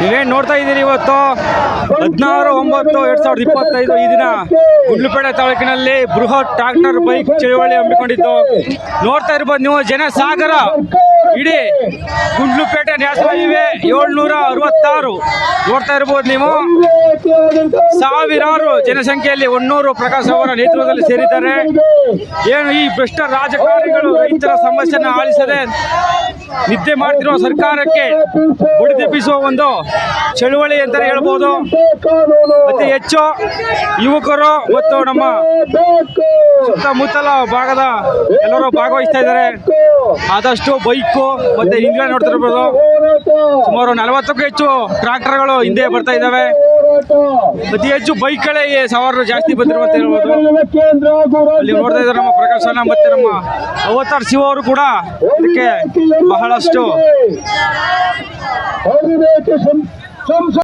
ನೀವೇನ್ ನೋಡ್ತಾ ಇದ್ದೀರಿ ಇವತ್ತು? ಹದಿನಾರು, ಒಂಬತ್ತು, ಎರಡ್ ಸಾವಿರದ ಇಪ್ಪತ್ತೈದು ಈ ದಿನ ಗುಂಡ್ಲುಪೇಟೆ ತಾಲೂಕಿನಲ್ಲಿ ಬೃಹತ್ ಟ್ರಾಕ್ಟರ್ ಬೈಕ್ ಚಳುವಳಿ ಹಮ್ಮಿಕೊಂಡಿತ್ತು ನೋಡ್ತಾ ಇರ್ಬೋದು ನೀವು ಜನ ಸಾಗರ ಇಡೀ ಗುಂಡ್ಲುಪೇಟೆ ನ್ಯಾಷನಲ್ ಹೈವೇ ಏಳ್ನೂರ ಅರವತ್ತಾರು. ನೋಡ್ತಾ ಇರ್ಬೋದು ನೀವು. ಸಾವಿರಾರು ಜನಸಂಖ್ಯೆಯಲ್ಲಿ ಒನ್ನೂರು ಪ್ರಕಾಶ್ ಅವರ ನೇತೃತ್ವದಲ್ಲಿ ಸೇರಿದ್ದಾರೆ. ಏನು ಈ ಭ್ರಷ್ಟ ರಾಜಕಾರಣಿಗಳು ರೈತರ ಸಮಸ್ಯೆಯನ್ನು ಆಲಿಸದೆ ನಿದ್ದೆ ಮಾಡ್ತಿರುವ ಸರ್ಕಾರಕ್ಕೆ ಹೊಡೆದೆಬ್ಬಿಸುವ ಒಂದು ಚಳುವಳಿ ಅಂತಲೇ ಹೇಳ್ಬೋದು. ಅತಿ ಹೆಚ್ಚು ಯುವಕರು ಮತ್ತು ನಮ್ಮ ಸುತ್ತಮುತ್ತಲ ಭಾಗದ ಎಲ್ಲರೂ ಭಾಗವಹಿಸ್ತಾ ಇದ್ದಾರೆ. ಆದಷ್ಟು ಬೈಕು ಮತ್ತೆ ಹಿಂದ್ಗಡೆ ನೋಡ್ತಿರ್ಬೋದು. ಸುಮಾರು ನಲವತ್ತಕ್ಕೂ ಹೆಚ್ಚು ಟ್ರಾಕ್ಟರ್ಗಳು ಹಿಂದೆ ಬರ್ತಾ ಇದ್ದಾವೆ. ಅತಿ ಹೆಚ್ಚು ಬೈಕ್ ಗಳೇ ಸವಾರರು ಜಾಸ್ತಿ ಬಂದಿರುವಂತ ಹೇಳ್ಬೋದು. ಅಲ್ಲಿ ನೋಡ್ತಾ ಇದ್ದಾರೆ ನಮ್ಮ ಪ್ರಕಾಶನ ಮತ್ತೆ ನಮ್ಮ ಅವತಾರ್ ಶಿವ ಅವರು ಕೂಡ ಇದಕ್ಕೆ ಬಹಳಷ್ಟು